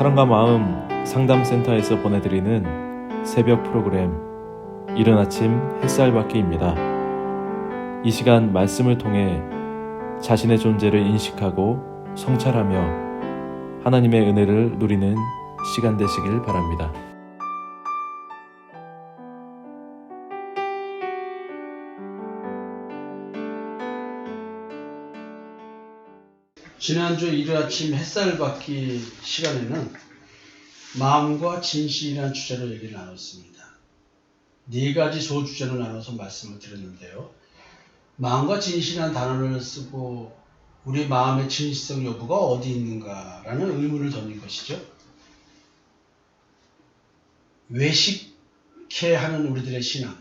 사랑과 마음 상담센터에서 보내드리는 새벽 프로그램 이른 아침 햇살 받기입니다. 이 시간 말씀을 통해 자신의 존재를 인식하고 성찰하며 하나님의 은혜를 누리는 시간 되시길 바랍니다. 지난주 일요 아침 햇살 받기 시간에는 마음과 진실이라는 주제로 얘기를 나눴습니다. 네 가지 소주제로 나눠서 말씀을 드렸는데요. 마음과 진실이라는 단어를 쓰고 우리 마음의 진실성 여부가 어디 있는가라는 의문을 던진 것이죠. 외식해 하는 우리들의 신앙.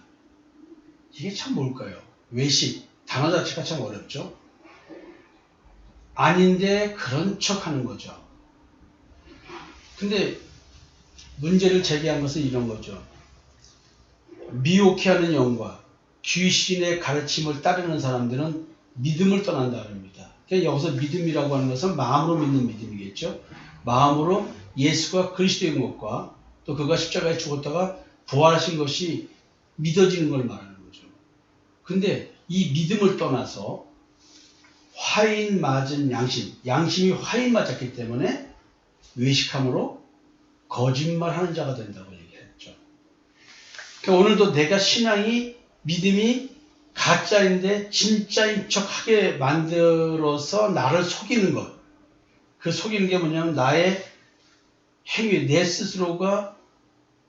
이게 참 뭘까요? 외식. 단어 자체가 참 어렵죠. 아닌데 그런 척 하는 거죠. 근데 문제를 제기한 것은 이런 거죠. 미혹해 하는 영과 귀신의 가르침을 따르는 사람들은 믿음을 떠난다 그럽니다. 그러니까 여기서 믿음이라고 하는 것은 마음으로 믿는 믿음이겠죠. 마음으로 예수가 그리스도인 것과 또 그가 십자가에 죽었다가 부활하신 것이 믿어지는 걸 말하는 거죠. 근데 이 믿음을 떠나서 화인 맞은 양심, 양심이 화인 맞았기 때문에 외식함으로 거짓말하는 자가 된다고 얘기했죠. 그러니까 오늘도 내가 신앙이 믿음이 가짜인데 진짜인 척하게 만들어서 나를 속이는 것. 그 속이는 게 뭐냐면 나의 행위, 내 스스로가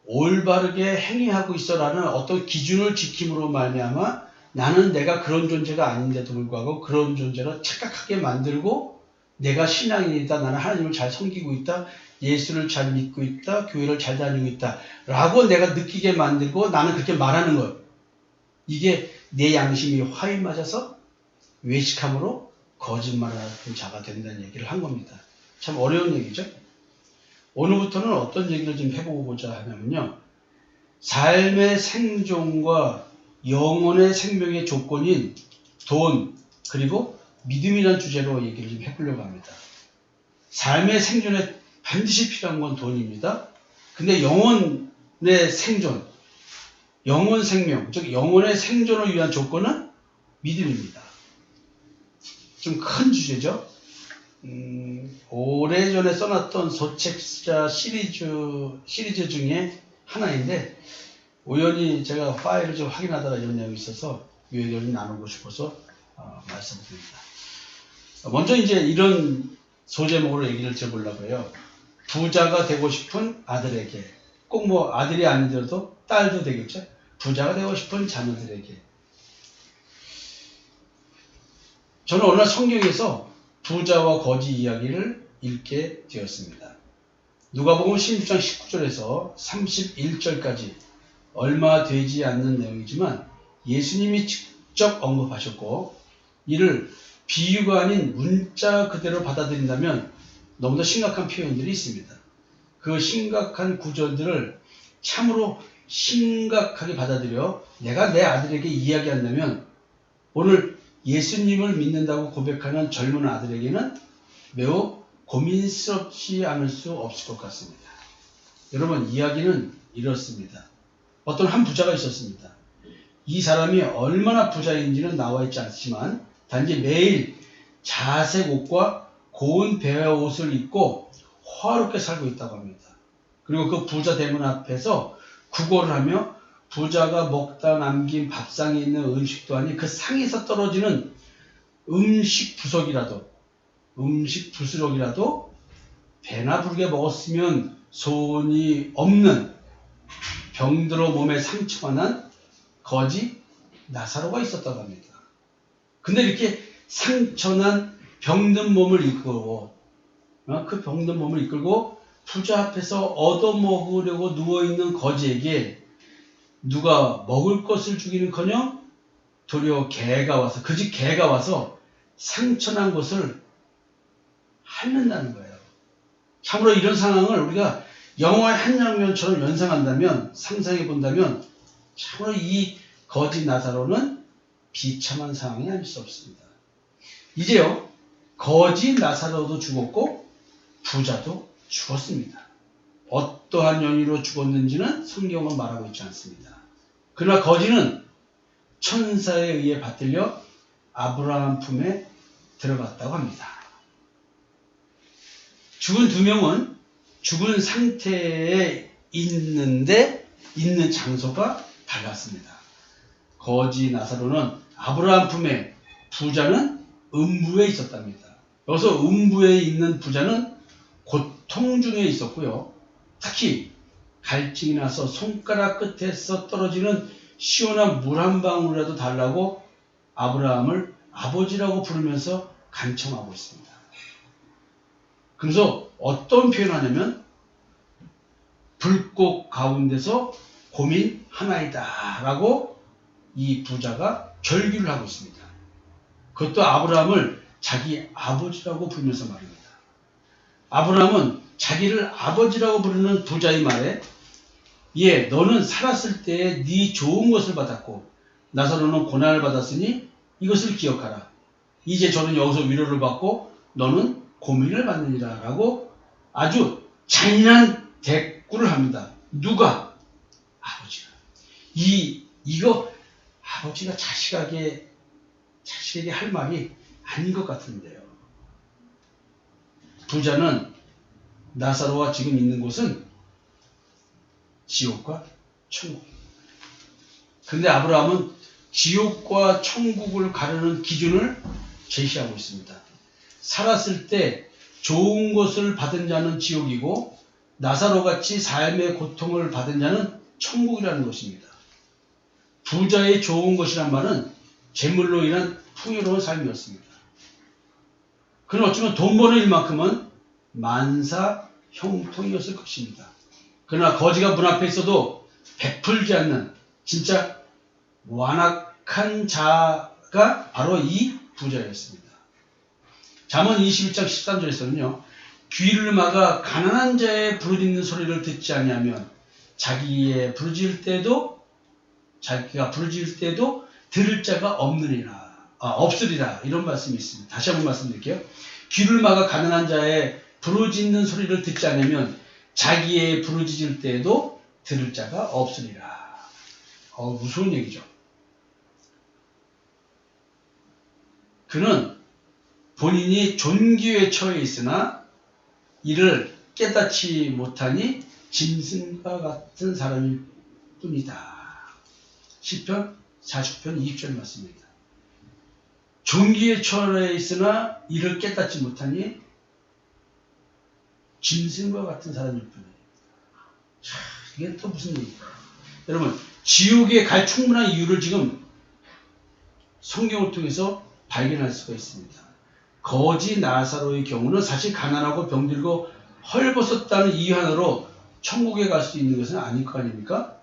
올바르게 행위하고 있어라는 어떤 기준을 지킴으로 말미암아 나는 내가 그런 존재가 아닌데도 불구하고 그런 존재로 착각하게 만들고 내가 신앙인이다. 나는 하나님을 잘 섬기고 있다. 예수를 잘 믿고 있다. 교회를 잘 다니고 있다. 라고 내가 느끼게 만들고 나는 그렇게 말하는 것. 이게 내 양심이 화인 맞아서 외식함으로 거짓말하는 자가 된다는 얘기를 한 겁니다. 참 어려운 얘기죠. 오늘부터는 어떤 얘기를 좀 해보고자 하냐면요. 삶의 생존과 영혼의 생명의 조건인 돈 그리고 믿음이라는 주제로 얘기를 좀 해보려고 합니다. 삶의 생존에 반드시 필요한 건 돈입니다. 근데 영혼의 생존, 영혼 생명, 즉 영혼의 생존을 위한 조건은 믿음입니다. 좀 큰 주제죠. 음, 오래전에 써놨던 소책자 시리즈 시리즈 중에 하나인데 우연히 제가 파일을 좀 확인하다가 이런 내용이 있어서 이좀 나누고 싶어서 어, 말씀드립니다. 먼저 이제 이런 소제목으로 얘기를 드려보려고 해요. 부자가 되고 싶은 아들에게 꼭 뭐 아들이 아니더라도 딸도 되겠죠. 부자가 되고 싶은 자녀들에게 저는 오늘 성경에서 부자와 거지 이야기를 읽게 되었습니다. 누가복음 16장 19절에서 31절까지 얼마 되지 않는 내용이지만 예수님이 직접 언급하셨고 이를 비유가 아닌 문자 그대로 받아들인다면 너무나 심각한 표현들이 있습니다. 그 심각한 구절들을 참으로 심각하게 받아들여 내가 내 아들에게 이야기한다면 오늘 예수님을 믿는다고 고백하는 젊은 아들에게는 매우 고민스럽지 않을 수 없을 것 같습니다. 여러분 이야기는 이렇습니다. 어떤 한 부자가 있었습니다. 이 사람이 얼마나 부자인지는 나와 있지 않지만 단지 매일 자색 옷과 고운 배아 옷을 입고 화롭게 살고 있다고 합니다. 그리고 그 부자 대문 앞에서 구걸을 하며 부자가 먹다 남긴 밥상에 있는 음식도 아닌 그 상에서 떨어지는 음식 부석이라도 음식 부스럭이라도 배나 부르게 먹었으면 소원이 없는 병들어 몸에 상처가 난 거지 나사로가 있었다고 합니다. 근데 이렇게 상처난 병든 몸을 이끌고 어? 그 병든 몸을 이끌고 부자 앞에서 얻어먹으려고 누워있는 거지에게 누가 먹을 것을 주기는커녕 도리어 개가 와서 그 집 개가 와서 상처난 것을 핥는다는 거예요. 참으로 이런 상황을 우리가 영화의 한 장면처럼 연상한다면 상상해 본다면 참으로 이 거짓 나사로는 비참한 상황이 아닐 수 없습니다. 이제요 거짓 나사로도 죽었고 부자도 죽었습니다. 어떠한 연유로 죽었는지는 성경은 말하고 있지 않습니다. 그러나 거지는 천사에 의해 받들려 아브라함 품에 들어갔다고 합니다. 죽은 두 명은 죽은 상태에 있는데 있는 장소가 달랐습니다. 거지 나사로는 아브라함 품에 부자는 음부에 있었답니다. 여기서 음부에 있는 부자는 고통 중에 있었고요. 특히 갈증이 나서 손가락 끝에서 떨어지는 시원한 물 한 방울이라도 달라고 아브라함을 아버지라고 부르면서 간청하고 있습니다. 그래서 어떤 표현을 하냐면 불꽃 가운데서 고민 하나이다 라고 이 부자가 결규를 하고 있습니다. 그것도 아브라함을 자기 아버지라고 부르면서 말입니다. 아브라함은 자기를 아버지라고 부르는 부자의 말에 예, 너는 살았을 때네 좋은 것을 받았고 나사로는 고난을 받았으니 이것을 기억하라. 이제 저는 여기서 위로를 받고 너는 고민을 받느니라 라고 아주 잔인한 대꾸를 합니다. 누가? 아버지가. 이, 이거 아버지가 자식에게, 자식에게 할 말이 아닌 것 같은데요. 부자는 나사로와 지금 있는 곳은 지옥과 천국입니다. 그런데 아브라함은 지옥과 천국을 가르는 기준을 제시하고 있습니다. 살았을 때 좋은 것을 받은 자는 지옥이고 나사로 같이 삶의 고통을 받은 자는 천국이라는 것입니다. 부자의 좋은 것이란 말은 재물로 인한 풍요로운 삶이었습니다. 그는 어쩌면 돈 버는 일만큼은 만사 형통이었을 것입니다. 그러나 거지가 문 앞에 있어도 베풀지 않는 진짜 완악한 자가 바로 이 부자였습니다. 잠언 21장 13절에서는요. 귀를 막아 가난한 자의 부르짖는 소리를 듣지 아니하면 자기의 부르짖을 때도 자기가 부르짖을 때도 들을 자가 없느니라 아, 없으리라 이런 말씀이 있습니다. 다시 한번 말씀드릴게요. 귀를 막아 가난한 자의 부르짖는 소리를 듣지 않으면 자기의 부르짖을 때에도 들을 자가 없으리라. 어, 무서운 얘기죠. 그는 본인이 존귀에 처해 있으나 이를 깨닫지 못하니 짐승과 같은 사람일 뿐이다. 10편 40편 20절 말씀입니다. 존귀에 처해 있으나 이를 깨닫지 못하니 짐승과 같은 사람일 뿐이에요. 자, 이게 또 무슨 얘기야? 여러분, 지옥에 갈 충분한 이유를 지금 성경을 통해서 발견할 수가 있습니다. 거지 나사로의 경우는 사실 가난하고 병들고 헐벗었다는 이유 하나로 천국에 갈 수 있는 것은 아닐 거 아닙니까?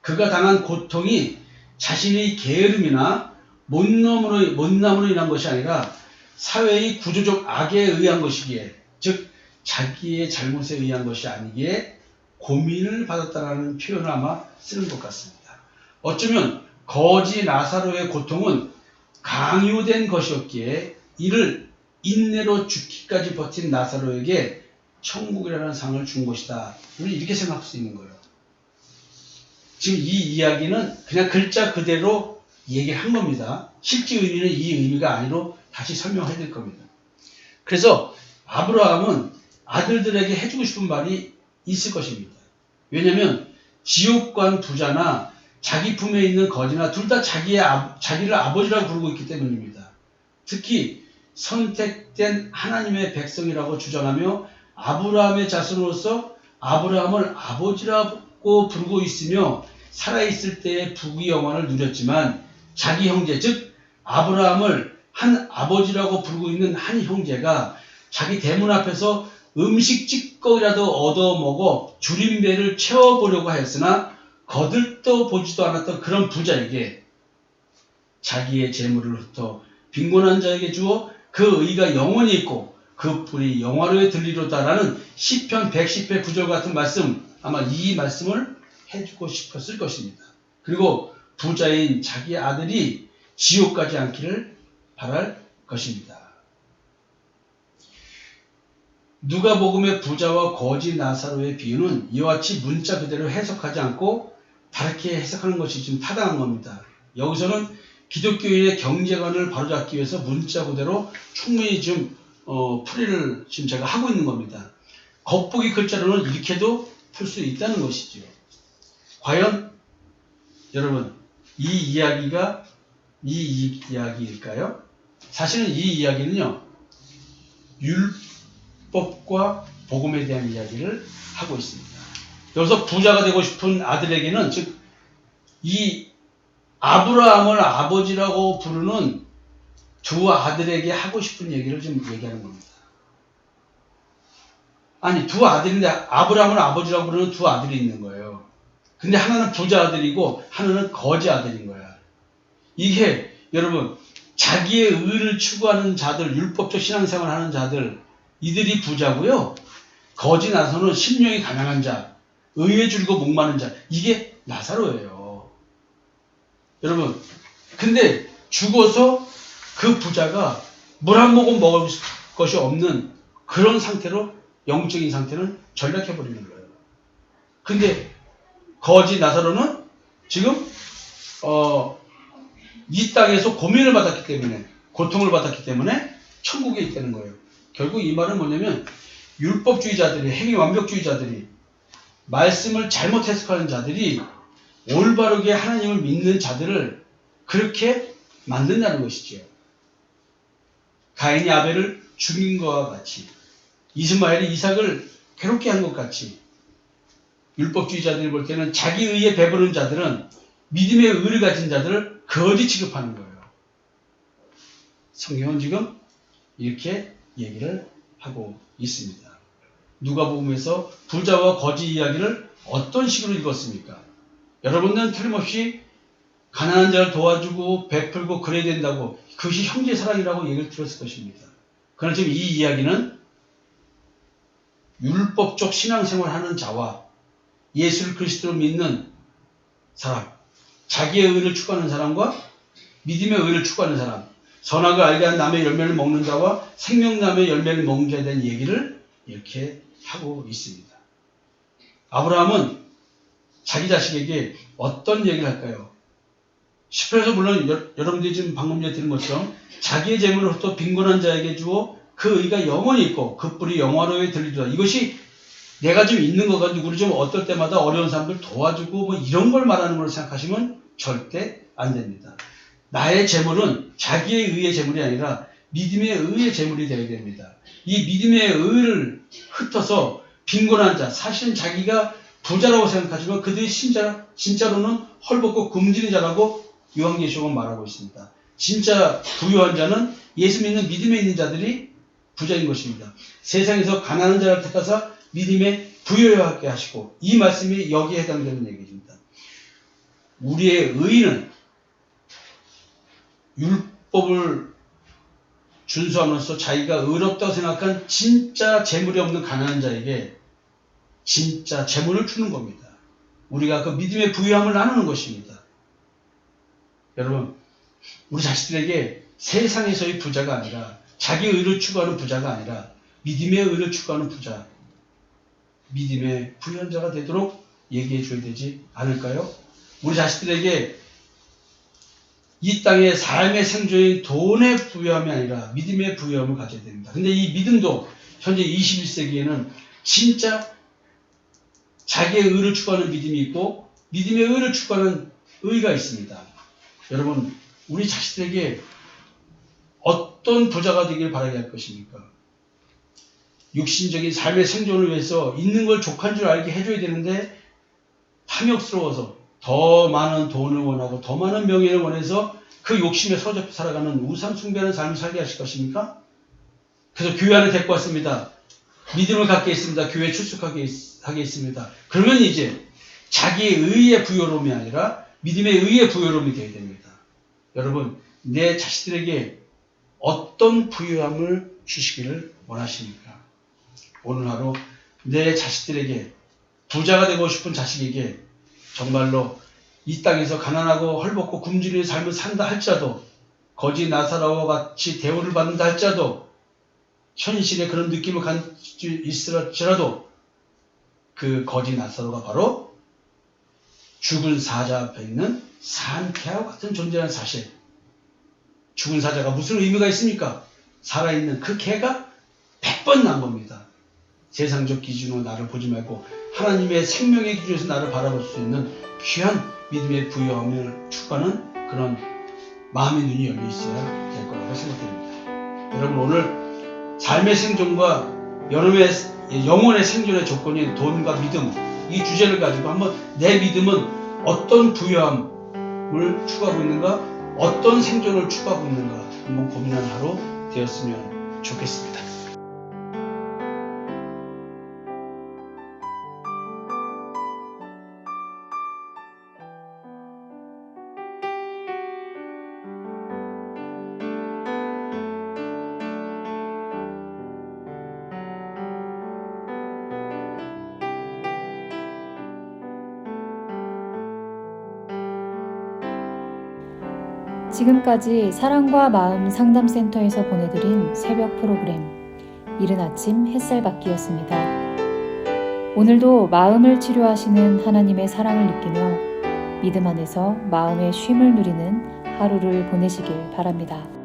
그가 당한 고통이 자신의 게으름이나 못남으로, 못남으로 인한 것이 아니라 사회의 구조적 악에 의한 것이기에, 즉, 자기의 잘못에 의한 것이 아니기에 고민을 받았다라는 표현을 아마 쓰는 것 같습니다. 어쩌면 거지 나사로의 고통은 강요된 것이었기에 이를 인내로 죽기까지 버틴 나사로에게 천국이라는 상을 준 것이다. 우리 이렇게 생각할 수 있는 거예요. 지금 이 이야기는 그냥 글자 그대로 얘기한 겁니다. 실제 의미는 이 의미가 아니로 다시 설명해야 될 겁니다. 그래서 아브라함은 아들들에게 해주고 싶은 말이 있을 것입니다. 왜냐하면 지옥관 부자나 자기 품에 있는 거지나 둘 다 자기의 아, 자기를 아버지라고 부르고 있기 때문입니다. 특히 선택된 하나님의 백성이라고 주장하며 아브라함의 자손으로서 아브라함을 아버지라고 부르고 있으며 살아있을 때의 부귀 영화를 누렸지만 자기 형제 즉 아브라함을 한 아버지라고 부르고 있는 한 형제가 자기 대문 앞에서 음식 찌꺼기라도 얻어먹어 줄임배를 채워보려고 하였으나 거들떠 보지도 않았던 그런 부자에게 자기의 재물을 흩어 빈곤한 자에게 주어 그 의가 영원히 있고 그 뿔이 영화로에 들리로다라는 시편 110회 구절 같은 말씀 아마 이 말씀을 해주고 싶었을 것입니다. 그리고 부자인 자기 아들이 지옥 가지 않기를 바랄 것입니다. 누가복음의 부자와 거지 나사로의 비유는 이와 같이 문자 그대로 해석하지 않고 다르게 해석하는 것이 지금 타당한 겁니다. 여기서는 기독교인의 경제관을 바로잡기 위해서 문자 그대로 충분히 좀 어, 풀이를 지금 제가 하고 있는 겁니다. 겉보기 글자로는 이렇게도 풀 수 있다는 것이죠. 과연 여러분 이 이야기가 이, 이 이야기일까요? 사실은 이 이야기는요 율법과 복음에 대한 이야기를 하고 있습니다. 여기서 부자가 되고 싶은 아들에게는 즉 이 아브라함을 아버지라고 부르는 두 아들에게 하고 싶은 얘기를 좀 얘기하는 겁니다. 아니 두 아들인데 아브라함을 아버지라고 부르는 두 아들이 있는 거예요. 근데 하나는 부자 아들이고 하나는 거지 아들인 거야. 이게 여러분 자기의 의를 추구하는 자들, 율법적 신앙생활 하는 자들, 이들이 부자고요. 거지 나서는 심령이 가난한 자, 의에 줄고 목마른 자, 이게 나사로예요. 여러분, 근데 죽어서 그 부자가 물 한 모금 먹을 것이 없는 그런 상태로 영적인 상태는 전락해버리는 거예요. 근데 거지 나사로는 지금 어, 이 땅에서 고민을 받았기 때문에 고통을 받았기 때문에 천국에 있다는 거예요. 결국 이 말은 뭐냐면 율법주의자들이 행위 완벽주의자들이 말씀을 잘못 해석하는 자들이 올바르게 하나님을 믿는 자들을 그렇게 만든다는 것이지요. 가인이 아벨을 죽인 것과 같이 이스마엘이 이삭을 괴롭게 한 것 같이 율법주의자들이 볼 때는 자기 의에 배부른 자들은 믿음의 의를 가진 자들을 거지 취급하는 거예요. 성경은 지금 이렇게 얘기를 하고 있습니다. 누가복음에서 부자와 거지 이야기를 어떤 식으로 읽었습니까? 여러분들은 틀림없이 가난한 자를 도와주고 베풀고 그래야 된다고 그것이 형제 사랑이라고 얘기를 들었을 것입니다. 그러나 지금 이 이야기는 율법적 신앙생활 하는 자와 예수를 그리스도로 믿는 사람, 자기의 의를 추구하는 사람과 믿음의 의를 추구하는 사람, 선악을 알게 한 남의 열매를 먹는 자와 생명남의 열매를 먹는 자에 대한 얘기를 이렇게 하고 있습니다. 아브라함은 자기 자식에게 어떤 얘기를 할까요? 10절에서 물론 여, 여러분들이 지금 방금 전에 들은 것처럼 자기의 또 빈곤한 자에게 주어 그 의가 영원히 있고 그 뿔이 영화로에 들리더라. 이것이 내가 좀 있는 거 가지고 우리 좀 어떨 때마다 어려운 사람들 도와주고 뭐 이런 걸 말하는 걸로 생각하시면 절대 안 됩니다. 나의 재물은 자기의 의의 재물이 아니라 믿음의 의의 재물이 되어야 됩니다. 이 믿음의 의를 흩어서 빈곤한 자, 사실은 자기가 부자라고 생각하지만 그들이 진짜, 진짜로는 헐벗고 굶주린 자라고 요한계시록은 말하고 있습니다. 진짜 부유한 자는 예수 믿는 믿음에 있는 자들이 부자인 것입니다. 세상에서 가난한 자를 택하사 믿음에 부여하게 하시고 이 말씀이 여기에 해당되는 얘기입니다. 우리의 의는 율법을 준수하면서 자기가 의롭다고 생각한 진짜 재물이 없는 가난한 자에게 진짜 재물을 주는 겁니다. 우리가 그 믿음의 부유함을 나누는 것입니다. 여러분, 우리 자식들에게 세상에서의 부자가 아니라 자기 의를 추구하는 부자가 아니라 믿음의 의를 추구하는 부자, 믿음의 부유한 자가 되도록 얘기해 줘야 되지 않을까요? 우리 자식들에게 이 땅의 삶의 생존인 돈의 부유함이 아니라 믿음의 부유함을 가져야 됩니다. 근데 이 믿음도 현재 21세기에는 진짜 자기의 의를 추구하는 믿음이 있고 믿음의 의를 추구하는 의가 있습니다. 여러분, 우리 자식들에게 어떤 부자가 되길 바라게 할 것입니까? 육신적인 삶의 생존을 위해서 있는 걸 족한 줄 알게 해줘야 되는데 탐욕스러워서 더 많은 돈을 원하고 더 많은 명예를 원해서 그 욕심에 서접해 살아가는 우상 숭배하는 삶을 살게 하실 것입니까? 그래서 교회 안에 데리고 왔습니다. 믿음을 갖게 했습니다. 교회 출석하게 하게 했습니다. 그러면 이제 자기의 의의 부여로움이 아니라 믿음의 의의 부여로움이 되어야 됩니다. 여러분, 내 자식들에게 어떤 부유함을 주시기를 원하십니까? 오늘 하루 내 자식들에게 부자가 되고 싶은 자식에게 정말로 이 땅에서 가난하고 헐벗고 굶주리는 삶을 산다 할지라도 거지 나사라와 같이 대우를 받는다 할지라도 현실에 그런 느낌을 가질 수 있을지라도 그 거지 나사로가 바로 죽은 사자 앞에 있는 산개와 같은 존재라는 사실. 죽은 사자가 무슨 의미가 있습니까? 살아있는 그 개가 100번 난 겁니다. 세상적 기준으로 나를 보지 말고 하나님의 생명의 기준에서 나를 바라볼 수 있는 귀한 믿음의 부여함을 추구하는 그런 마음의 눈이 열려 있어야 될 거라고 생각됩니다. 여러분 오늘 삶의 생존과 여러분의 영혼의 생존의 조건인 돈과 믿음 이 주제를 가지고 한번 내 믿음은 어떤 부여함을 추구하고 있는가 어떤 생존을 추구하고 있는가 한번 고민하는 하루 되었으면 좋겠습니다. 지금까지 사랑과 마음 상담센터에서 보내드린 새벽 프로그램 이른 아침 햇살 받기였습니다. 오늘도 마음을 치료하시는 하나님의 사랑을 느끼며 믿음 안에서 마음의 쉼을 누리는 하루를 보내시길 바랍니다.